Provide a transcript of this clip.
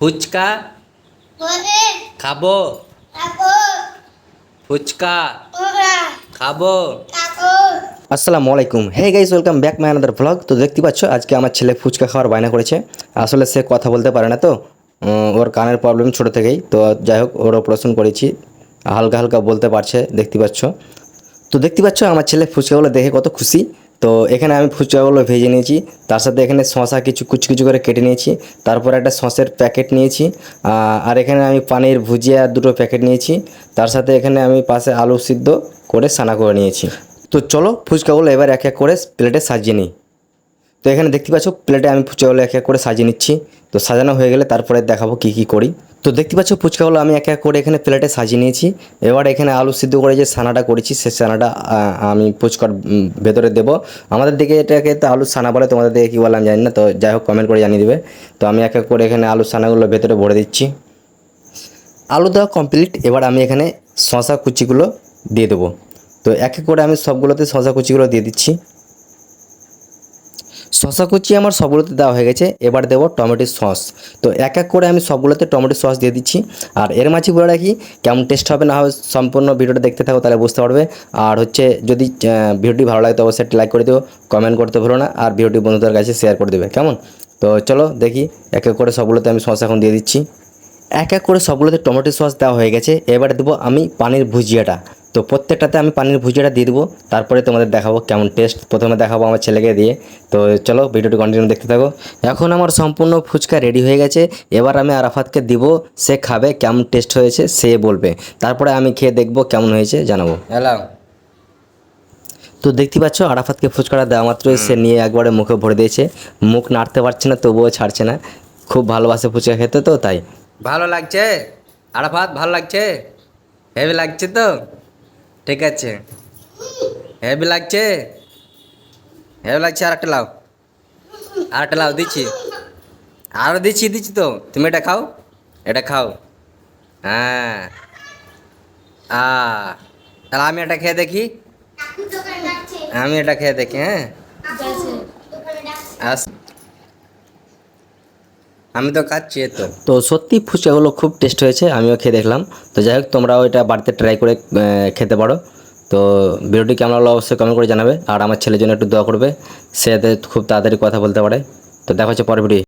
ফুচকা খাব। ফুচকা খাব। আসসালামু আলাইকুম। Hey guys welcome back my another vlog তো দেখতে পাচ্ছ, আজকে আমার ছেলে ফুচকা খাওয়ার বায়না করেছে। আসলে সে কথা বলতে পারে না তো। ওর কানের প্রবলেম ছোটো থেকেই। তো যাই হোক, ওর অপারেশন করেছি। হালকা হালকা বলতে পারছে, দেখতে পাচ্ছ। তো দেখতে পাচ্ছ, আমার ছেলে ফুচকাগুলো দেখে কত খুশি। তো এখানে আমি ফুচকাগুলো ভেজে নিয়েছি। তার সাথে এখানে শশা কিছু কুচি কুচি করে কেটে নিয়েছি। তারপর একটা সসের প্যাকেট নিয়েছি। আর এখানে আমি পানির ভুজিয়া দুটো প্যাকেট নিয়েছি। তার সাথে এখানে আমি পাশে আলু সিদ্ধ করে সানা করে নিয়েছি। তো চলো ফুচকাগুলো এবার এক এক করে প্লেটে সাজিয়ে নিই। তো এখানে দেখতে পাচ্ছ, প্লেটে আমি ফুচকাগুলো এক এক করে সাজিয়ে নিচ্ছি। তো সাজানো হয়ে গেলে তারপরে দেখাবো কী কী করি। তো দেখতে পাচ্ছ ফুচকাগুলো আমি এক এক করে এখানে প্লেটে সাজিয়ে নিয়েছি। এবার এখানে আলু সিদ্ধ করে যে সানাটা করেছি সে আহ, আমি ফুচকার ভেতরে দেবো। আমাদের দিকে এটাকে তো আলু সানা বলে তোমাদের দিকে কী বললাম জানি না তো যাই হোক কমেন্ট করে জানিয়ে দেবে। তো আমি এক এক করে এখানে আলু সানাগুলো ভেতরে ভরে দিচ্ছি। আলু দেওয়া কমপ্লিট এবার আমি এখানে শশা কুচিগুলো দিয়ে দেবো। তো এক এক করে আমি সবগুলোতে শশা কুচিগুলো দিয়ে দিচ্ছি। শশা কুচি আমার সবগুলোতে দেওয়া হয়ে গেছে। এবার দেবো টমেটো সস। তো এক এক করে আমি সবগুলোতে টমেটো সস দিয়ে দিচ্ছি। আর এর মাঝে বলে রাখি, কেমন টেস্ট হবে না হবে সম্পূর্ণ ভিডিওটা দেখতে থাকো, তাহলে বুঝতে পারবে। আর হচ্ছে যদি ভিডিওটি ভালো লাগে তো অবশ্যই লাইক করে দিও কমেন্ট করতে ভুলো না। আর ভিডিওটি বন্ধুদের কাছে শেয়ার করে দেবে, কেমন? তো চলো দেখি, এক এক করে সবগুলোতে আমি সস এখন দিয়ে দিচ্ছি। এক এক করে সবগুলোতে টমেটো সস দেওয়া হয়ে গেছে। এবারে দেবো আমি পানির ভুজিয়াটা। তো প্রত্যেকটাতে আমি পানির ভুজিয়াটা দিয়ে দেবো তারপরে তোমাদের দেখাবো কেমন টেস্ট প্রথমে দেখাবো আমার ছেলেকে দিয়ে। তো চলো ভিডিওটি কন্টিনিউ দেখতে থাকো। এখন আমার সম্পূর্ণ ফুচকা রেডি হয়ে গেছে। এবার আমি আরাফাতকে দিব সে খাবে কেমন টেস্ট হয়েছে সে বলবে। তারপরে আমি খেয়ে দেখব কেমন হয়েছে জানাব। হ্যালো তো দেখতে পাচ্ছ আরাফাতকে ফুচকাটা দেওয়া মাত্রই সে নিয়ে একবারে মুখে ভরে দিয়েছে। মুখ নাড়তে পারছে না তবুও ছাড়ছে না। খুব ভালোবাসে ফুচকা খেতে তো তাই। ভালো লাগছে? আরাফাত ভালো লাগছে? হেভি লাগছে তো? ঠিক আছে। হেভি লাগছে? হেভি লাগছে আর একটা লাও। আর একটা লাও দিচ্ছি। আরও দিচ্ছি দিচ্ছি তো। তুমি এটা খাও। এটা খাও। হ্যাঁ। আ তাহলে আমি এটা খেয়ে দেখি। আমি এটা খেয়ে দেখি হ্যাঁ। আস আমি তো খাচ্ছি তো। তো সত্যি ফুচকাগুলো খুব টেস্ট হয়েছে, আমিও খেয়ে দেখলাম। তো যাই হোক, তোমরাও ওইটা বাড়িতে ট্রাই করে খেতে পারো। তো ভিডিওটি কেমন লাগল অবশ্যই কমেন্ট করে জানাবে। আর আমার ছেলের জন্য একটু দোয়া করবে, সে খুব তাড়াতাড়ি কথা বলতে পারে। তো দেখা হচ্ছে পরের ভিডিও